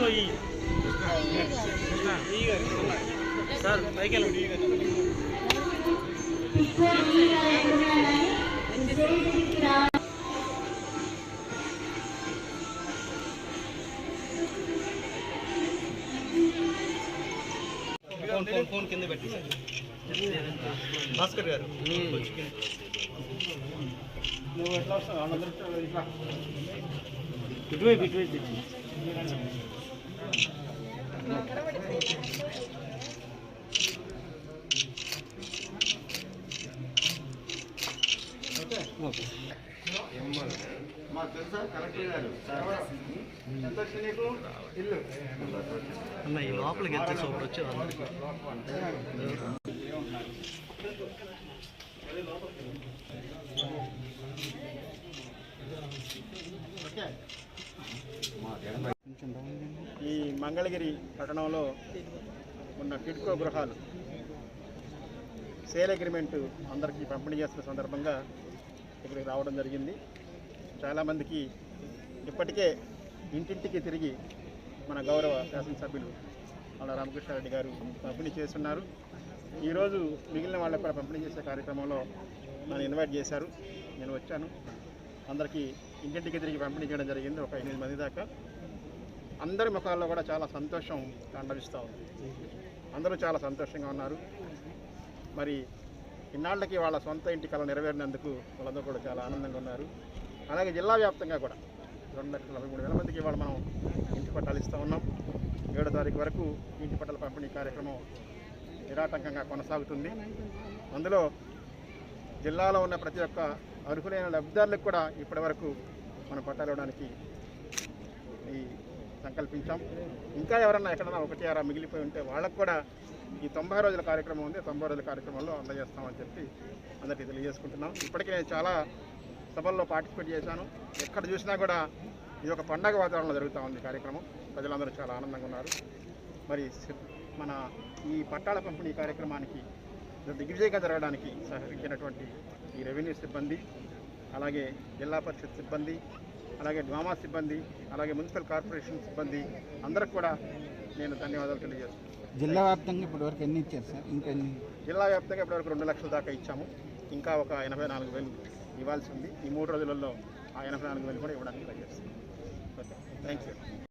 तो यही है सर साइकिल ఫోన్ ఫోన్ కింద పెట్టి భాస్కర్ గారు నువ్వు ఎట్లా వస్తావు ఇటువైపు ఇటువైపు మాకు తెలుసా కలెక్టర్ గారు ఎంత వచ్చింది నీకు ఇల్లు అన్న ఈ లోపలికి వెళ్తే సూపర్ వచ్చి అందరికి ఈ మంగళగిరి పట్టణంలో ఉన్న టిడ్కో గృహాలు సేల్ అగ్రిమెంట్ అందరికీ పంపిణీ చేస్తున్న సందర్భంగా ఇక్కడికి రావడం జరిగింది. చాలామందికి ఇప్పటికే ఇంటింటికి తిరిగి మన గౌరవ శాసనసభ్యులు మన రామకృష్ణారెడ్డి గారు పంపిణీ చేస్తున్నారు. ఈరోజు మిగిలిన వాళ్ళకు కూడా పంపిణీ చేసే కార్యక్రమంలో నన్ను ఇన్వైట్ చేశారు. నేను వచ్చాను. అందరికీ ఇంటింటికి తిరిగి పంపిణీ చేయడం జరిగింది. ఒక ఎనిమిది మంది దాకా. అందరి ముఖాల్లో కూడా చాలా సంతోషం తండవిస్తూ ఉంది. అందరూ చాలా సంతోషంగా ఉన్నారు. మరి ఇన్నాళ్ళకి వాళ్ళ సొంత ఇంటి కళ నెరవేరినందుకు వాళ్ళందరూ కూడా చాలా ఆనందంగా ఉన్నారు. అలాగే జిల్లా వ్యాప్తంగా కూడా రెండు లక్షల నలభై మూడు వేల మందికి ఇవాళ మనం ఇంటి పట్టాలు ఇస్తూ ఉన్నాం. ఏడో తారీఖు వరకు ఇంటి పట్టాల పంపిణీ కార్యక్రమం నిరాటంకంగా కొనసాగుతుంది. అందులో జిల్లాలో ఉన్న ప్రతి ఒక్క అర్హులైన లబ్ధిదారులకు కూడా ఇప్పటివరకు మనం పట్టాలు ఇవ్వడానికి ఈ సంకల్పించాం. ఇంకా ఎవరన్నా ఎక్కడన్నా ఒకటి అరా మిగిలిపోయి ఉంటే వాళ్ళకు కూడా ఈ తొంభై రోజుల కార్యక్రమం ఉంది. తొంభై రోజుల కార్యక్రమంలో అందజేస్తామని చెప్పి అందరికీ తెలియజేసుకుంటున్నాం. ఇప్పటికే నేను చాలా సభల్లో పార్టిసిపేట్ చేశాను. ఎక్కడ చూసినా కూడా ఇది ఒక పండగ వాతావరణంలో జరుగుతూ ఉంది కార్యక్రమం. ప్రజలందరూ చాలా ఆనందంగా ఉన్నారు. మరి సి- మన ఈ పట్టాల పంపిణీ కార్యక్రమానికి దిగ్విజయంగా జరగడానికి సహకరించినటువంటి ఈ రెవెన్యూ సిబ్బంది అలాగే జిల్లా పరిషత్ సిబ్బంది అలాగే డ్వామా సిబ్బంది అలాగే మున్సిపల్ కార్పొరేషన్ సిబ్బంది అందరికి కూడా నేను ధన్యవాదాలు తెలియజేస్తున్నాను. జిల్లా వ్యాప్తంగా ఇప్పటివరకు ఎన్ని ఇచ్చారు సార్? ఇంకా ఎన్ని? జిల్లా వ్యాప్తంగా ఇప్పటివరకు రెండు లక్షల దాకా ఇచ్చాము. ఇంకా ఒక ఎనభై నాలుగు వేలు ఇవ్వాల్సి ఉంది. ఈ మూడు రోజులలో ఆ ఎనభై నాలుగు వేలు కూడా ఇవ్వడానికి ట్రై చేస్తాం ఓకే. Thank you